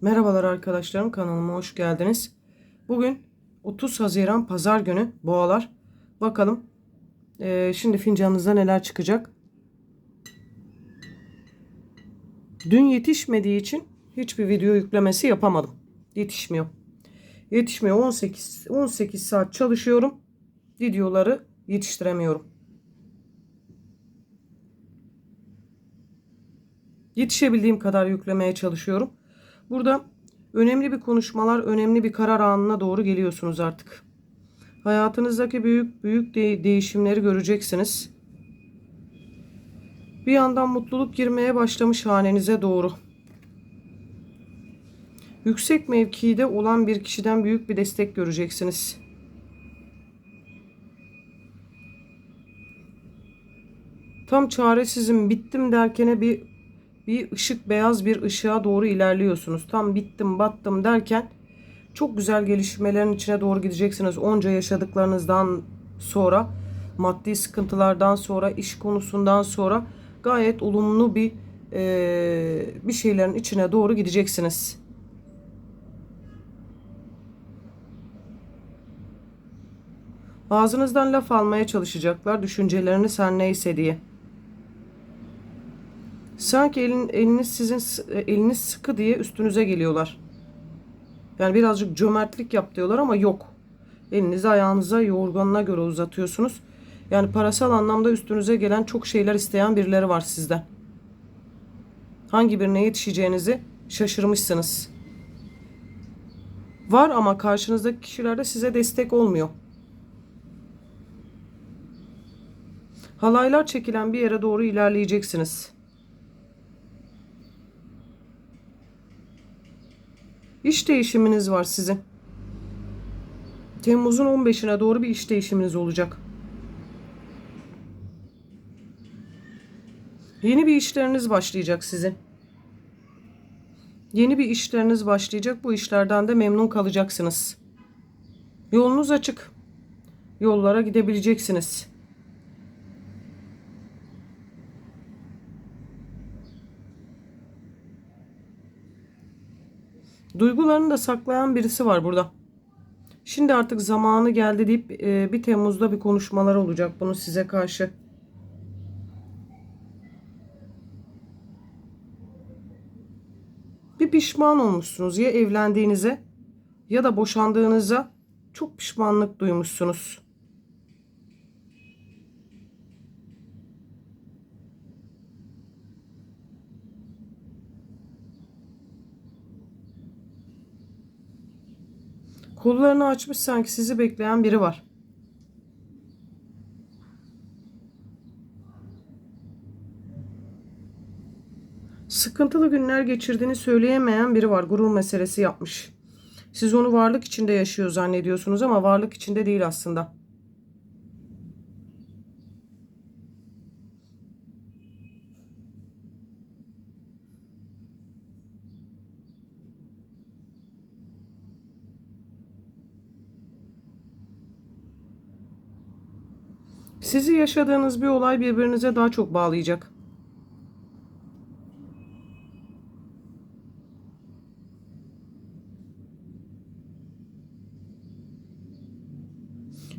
Merhabalar arkadaşlarım kanalıma hoş geldiniz. Bugün 30 Haziran Pazar günü boğalar. Bakalım eee, şimdi fincanınızda neler çıkacak. Dün yetişmediği için hiçbir video yüklemesi yapamadım. Yetişmiyor. Yetişmiyor. 18 18 saat çalışıyorum. Videoları yetiştiremiyorum. Yetişebildiğim kadar yüklemeye çalışıyorum. Burada önemli bir konuşmalar, önemli bir karar anına doğru geliyorsunuz artık. Hayatınızdaki büyük büyük de- değişimleri göreceksiniz. Bir yandan mutluluk girmeye başlamış hanenize doğru. Yüksek mevkide olan bir kişiden büyük bir destek göreceksiniz. Tam çaresizim, bittim derkene bir bir ışık beyaz bir ışığa doğru ilerliyorsunuz. Tam bittim battım derken çok güzel gelişmelerin içine doğru gideceksiniz. Onca yaşadıklarınızdan sonra maddi sıkıntılardan sonra iş konusundan sonra gayet olumlu bir eee, bir şeylerin içine doğru gideceksiniz. Ağzınızdan laf almaya çalışacaklar düşünceleriniz her neyse diye. Sanki elin, eliniz sizin s- eliniz sıkı diye üstünüze geliyorlar. Yani birazcık cömertlik yap diyorlar ama yok. Elinizi ayağınıza yorganına göre uzatıyorsunuz. Yani parasal anlamda üstünüze gelen çok şeyler isteyen birileri var sizden. Hangi birine yetişeceğinizi şaşırmışsınız. Var ama karşınızdaki kişiler de size destek olmuyor. Halaylar çekilen bir yere doğru ilerleyeceksiniz. İş değişiminiz var sizin. Temmuz'un 15'ine doğru bir iş değişiminiz olacak. Yeni bir işleriniz başlayacak sizin. Yeni bir işleriniz başlayacak. Bu işlerden de memnun kalacaksınız. Yolunuz açık. Yollara gidebileceksiniz. Duygularını da saklayan birisi var burada. Şimdi artık zamanı geldi deyip e, bir Temmuz'da bir konuşmalar olacak bunu size karşı. Bir pişman olmuşsunuz ya evlendiğinize ya da boşandığınıza çok pişmanlık duymuşsunuz. Kollarını açmış sanki sizi bekleyen biri var. Sıkıntılı günler geçirdiğini söyleyemeyen biri var. Gurur meselesi yapmış. Siz onu varlık içinde yaşıyor zannediyorsunuz ama varlık içinde değil aslında. Sizi yaşadığınız bir olay birbirinize daha çok bağlayacak.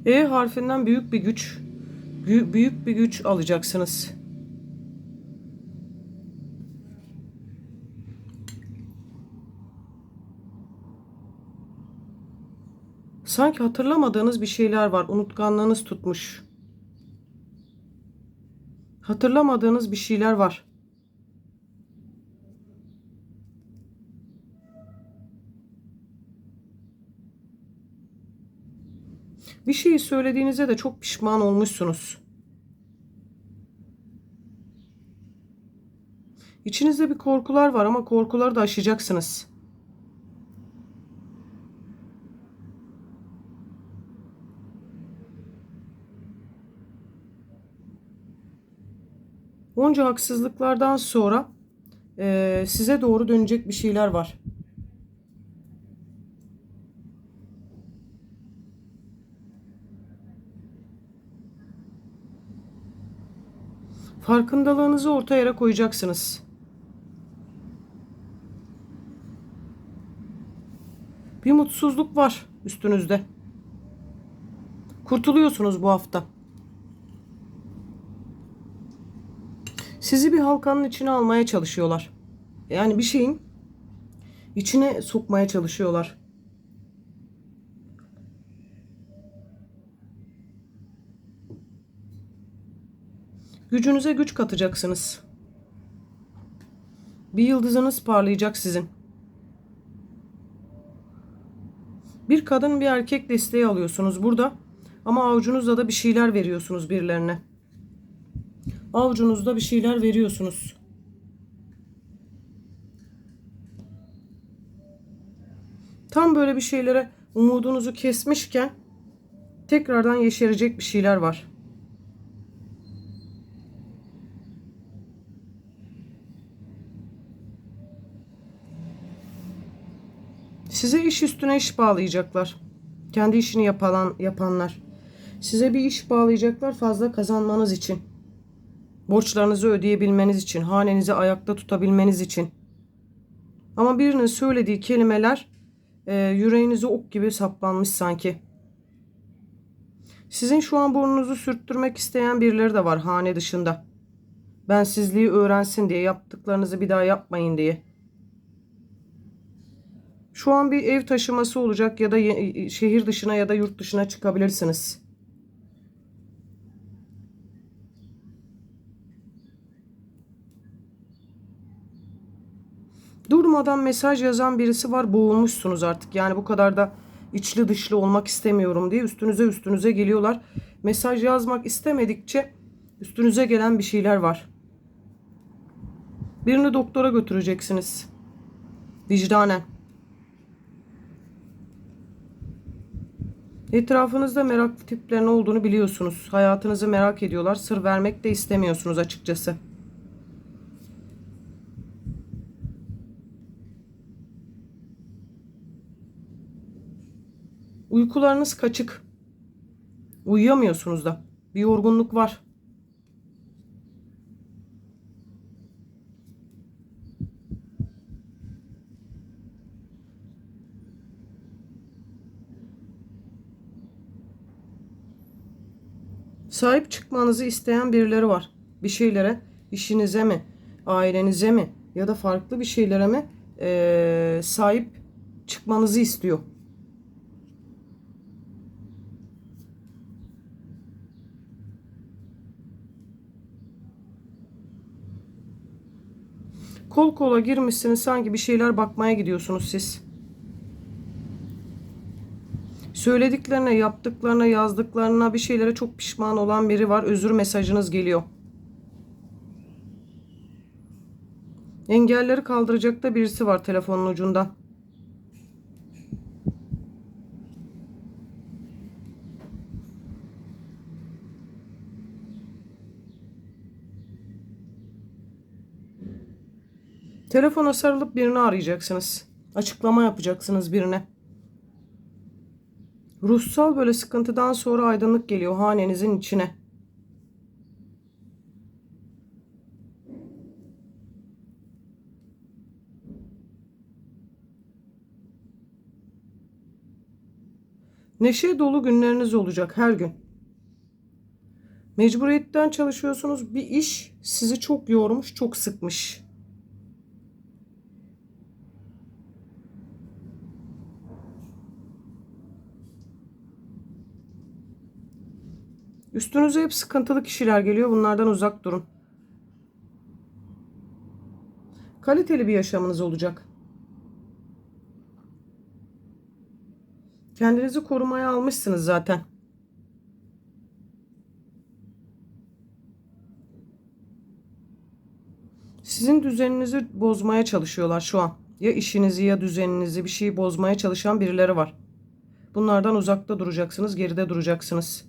E harfinden büyük bir güç, gü- büyük bir güç alacaksınız. Sanki hatırlamadığınız bir şeyler var. Unutkanlığınız tutmuş. Hatırlamadığınız bir şeyler var. Bir şeyi söylediğinizde de çok pişman olmuşsunuz. İçinizde bir korkular var ama korkuları da aşacaksınız. Onca haksızlıklardan sonra eee, size doğru dönecek bir şeyler var. Farkındalığınızı orta yere koyacaksınız. Bir mutsuzluk var üstünüzde. Kurtuluyorsunuz bu hafta. Sizi bir halkanın içine almaya çalışıyorlar. Yani bir şeyin içine sokmaya çalışıyorlar. Gücünüze güç katacaksınız. Bir yıldızınız parlayacak sizin. Bir kadın bir erkek desteği alıyorsunuz burada. Ama avucunuzda da bir şeyler veriyorsunuz birilerine. Avucunuzda bir şeyler veriyorsunuz. Tam böyle bir şeylere umudunuzu kesmişken tekrardan yeşerecek bir şeyler var. Size iş üstüne iş bağlayacaklar. Kendi işini yapan, yapanlar. Size bir iş bağlayacaklar fazla kazanmanız için. Borçlarınızı ödeyebilmeniz için, hanenizi ayakta tutabilmeniz için. Ama birinin söylediği kelimeler e, yüreğinize ok gibi saplanmış sanki. Sizin şu an burnunuzu sürttürmek isteyen birileri de var hane dışında. Bensizliği öğrensin diye, yaptıklarınızı bir daha yapmayın diye. Şu an bir ev taşıması olacak ya da şehir dışına ya da yurt dışına çıkabilirsiniz. Durmadan mesaj yazan birisi var. Boğulmuşsunuz artık. Yani bu kadar da içli dışlı olmak istemiyorum diye üstünüze üstünüze geliyorlar. Mesaj yazmak istemedikçe üstünüze gelen bir şeyler var. Birini doktora götüreceksiniz. Vicdanen. Etrafınızda meraklı tiplerin olduğunu biliyorsunuz. Hayatınızı merak ediyorlar. Sır vermek de istemiyorsunuz açıkçası. Uykularınız kaçık. Uyuyamıyorsunuz da. Bir yorgunluk var. Sahip çıkmanızı isteyen birileri var. Bir şeylere, işinize mi, ailenize mi ya da farklı bir şeylere mi eee, sahip çıkmanızı istiyor. Kol kola girmişsiniz sanki bir şeyler bakmaya gidiyorsunuz siz. Söylediklerine, yaptıklarına, yazdıklarına bir şeylere çok pişman olan biri var. Özür mesajınız geliyor. Engelleri kaldıracak da birisi var telefonun ucunda. Telefona sarılıp birini arayacaksınız. Açıklama yapacaksınız birine. Ruhsal böyle sıkıntıdan sonra aydınlık geliyor hanenizin içine. Neşe dolu günleriniz olacak her gün. Mecburiyetten çalışıyorsunuz. Bir iş sizi çok yormuş, çok sıkmış. Üstünüze hep sıkıntılı kişiler geliyor. Bunlardan uzak durun. Kaliteli bir yaşamınız olacak. Kendinizi korumaya almışsınız zaten. Sizin düzeninizi bozmaya çalışıyorlar şu an. Ya işinizi ya düzeninizi bir şeyi bozmaya çalışan birileri var. Bunlardan uzakta duracaksınız, geride duracaksınız.